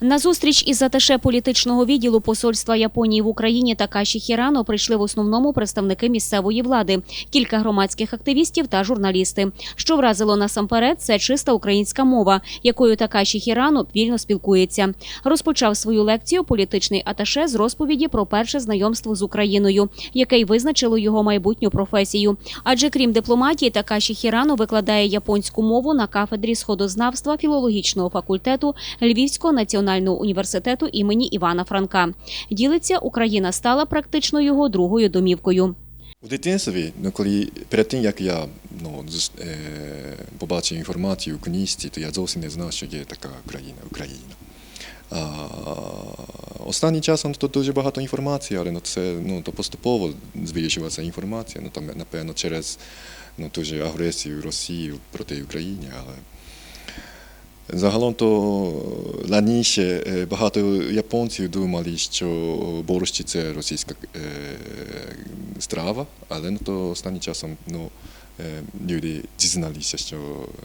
На зустріч із аташе політичного відділу посольства Японії в Україні Такаші Хірано прийшли в основному представники місцевої влади, кілька громадських активістів та журналісти. Що вразило насамперед, це чиста українська мова, якою Такаші Хірано вільно спілкується. Розпочав свою лекцію політичний аташе з розповіді про перше знайомство з Україною, яке й визначило його майбутню професію. Адже крім дипломатії, Такаші Хірано викладає японську мову на кафедрі сходознавства філологічного факультету Львівського національного університету імені Івана Франка. Ділиться, Україна стала практично його другою домівкою. У дитинстві, ну, коли перед тим як я ну, е, побачив інформацію у книжці, то я зовсім не знав, що є така країна Україна. А, останнім часом тут дуже багато інформації, але ну, це ну, то поступово збільшувалася інформація, ну, там, напевно, через ну, ту ж агресію Росії проти України. Але Загалом то раніше е, багато японців думали, що борщ це російська е, страва, але ну, то останнім часом ну, е, люди дізналися, що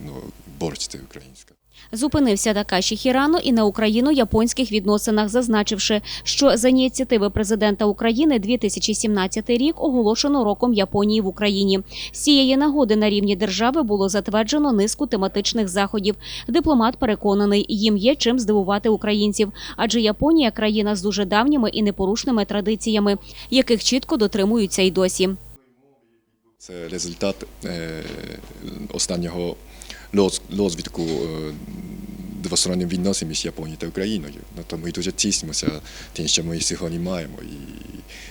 ну, борщ це українська. Зупинився Такаші Хірано і на україно-японських відносинах, зазначивши, що за ініціативи президента України 2017 рік оголошено роком Японії в Україні. З цієї нагоди на рівні держави було затверджено низку тематичних заходів. Дипломат переконаний, їм є чим здивувати українців, адже Японія країна з дуже давніми і непорушними традиціями, яких чітко дотримуються й досі. Це результат е, останнього роз- розвитку е, двосторонніх відносин між Японією та Україною. Ну, то ми дуже тішимося тим, що ми сьогодні маємо. І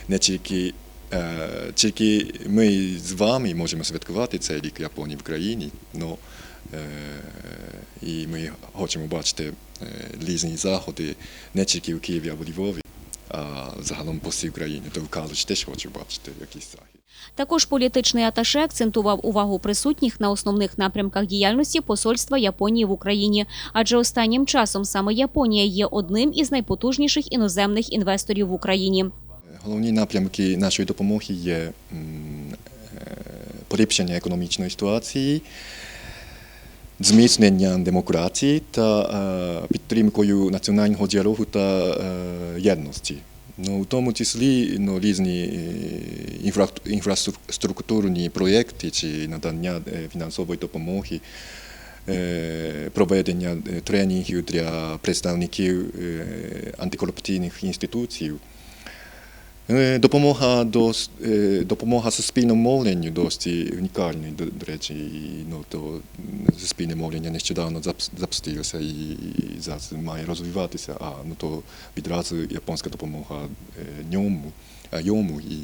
не тільки, е, тільки ми з вами можемо святкувати цей рік Японії в Україні, но, е, і ми хочемо бачити різні заходи не тільки в Києві або Львові, а загалом по всій Україні. То в Калуш теж хочу бачити якийсь захід. Також політичний аташе акцентував увагу присутніх на основних напрямках діяльності посольства Японії в Україні, адже останнім часом саме Японія є одним із найпотужніших іноземних інвесторів в Україні. Головні напрямки нашої допомоги є е, поліпшення економічної ситуації, зміцнення демократії та е, підтримкою національного діалогу та е, єдності. Ну, в тому числі ну, різні е, інфра- інфраструктурні проєкти чи надання е, фінансової допомоги, е, проведення тренінгів для представників антикорупційних інституцій. Е, Допомога до с- е, допомога суспільному мовленню досить унікальна, до, до речі, і, ну, то м, суспільне мовлення нещодавно запс- запустилося і, і зараз має розвиватися, а ну, то відразу японська допомога е, ньому, а, йому і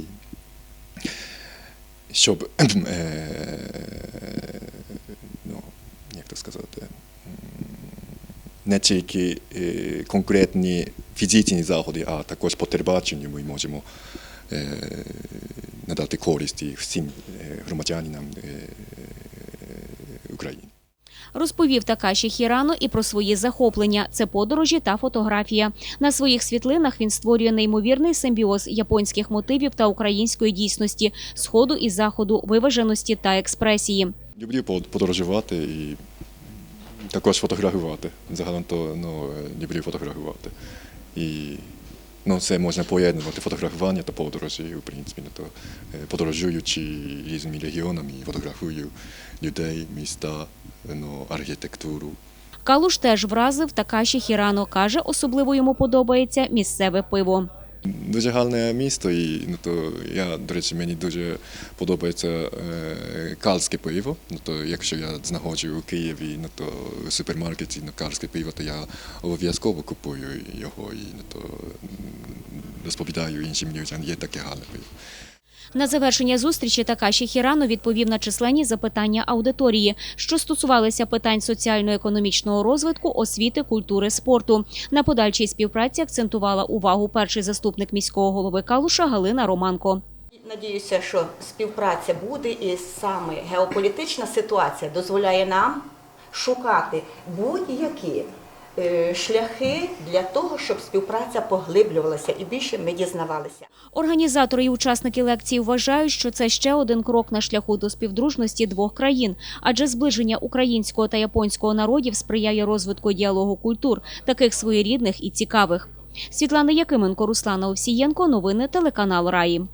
щоб е, ну, як то сказати, м, не тільки е, конкретні фізичні заходи, а також по телебаченню ми можемо надати користь всім громадянам е, України. Розповів Такаші Хірано і про свої захоплення це подорожі та фотографія. На своїх світлинах він створює неймовірний симбіоз японських мотивів та української дійсності, сходу і заходу, виваженості та експресії. Люблю под- подорожувати і також фотографувати. Загалом то ну, е, люблю фотографувати. І ну, це можна поєднувати фотографування та подорожі, в принципі. То, е, подорожуючи різними регіонами, фотографую людей, міста, ну, архітектуру. Калуш теж вразив Такаші Хірано. каже, особливо йому подобається місцеве пиво. Дуже гарне місто, і ну, то я, до речі, мені дуже подобається е, кальське пиво. Ну, то, якщо я знаходжу у Києві, ну, то в супермаркеті ну, кальське пиво, то я обов'язково купую його і ну, то, розповідаю іншим людям, є таке гарне пиво. На завершення зустрічі Такаші Хірано відповів на численні запитання аудиторії, що стосувалися питань соціально-економічного розвитку, освіти, культури, спорту. На подальшій співпраці акцентувала увагу перший заступник міського голови Калуша Галина Романко. Надіюся, що співпраця буде, і саме геополітична ситуація дозволяє нам шукати будь-які шляхи для того, щоб співпраця поглиблювалася і більше ми дізнавалися. Організатори і учасники лекції вважають, що це ще один крок на шляху до співдружності двох країн, адже зближення українського та японського народів сприяє розвитку діалогу культур, таких своєрідних і цікавих. Світлана Якименко, Руслана Овсієнко. Новини телеканал Раї.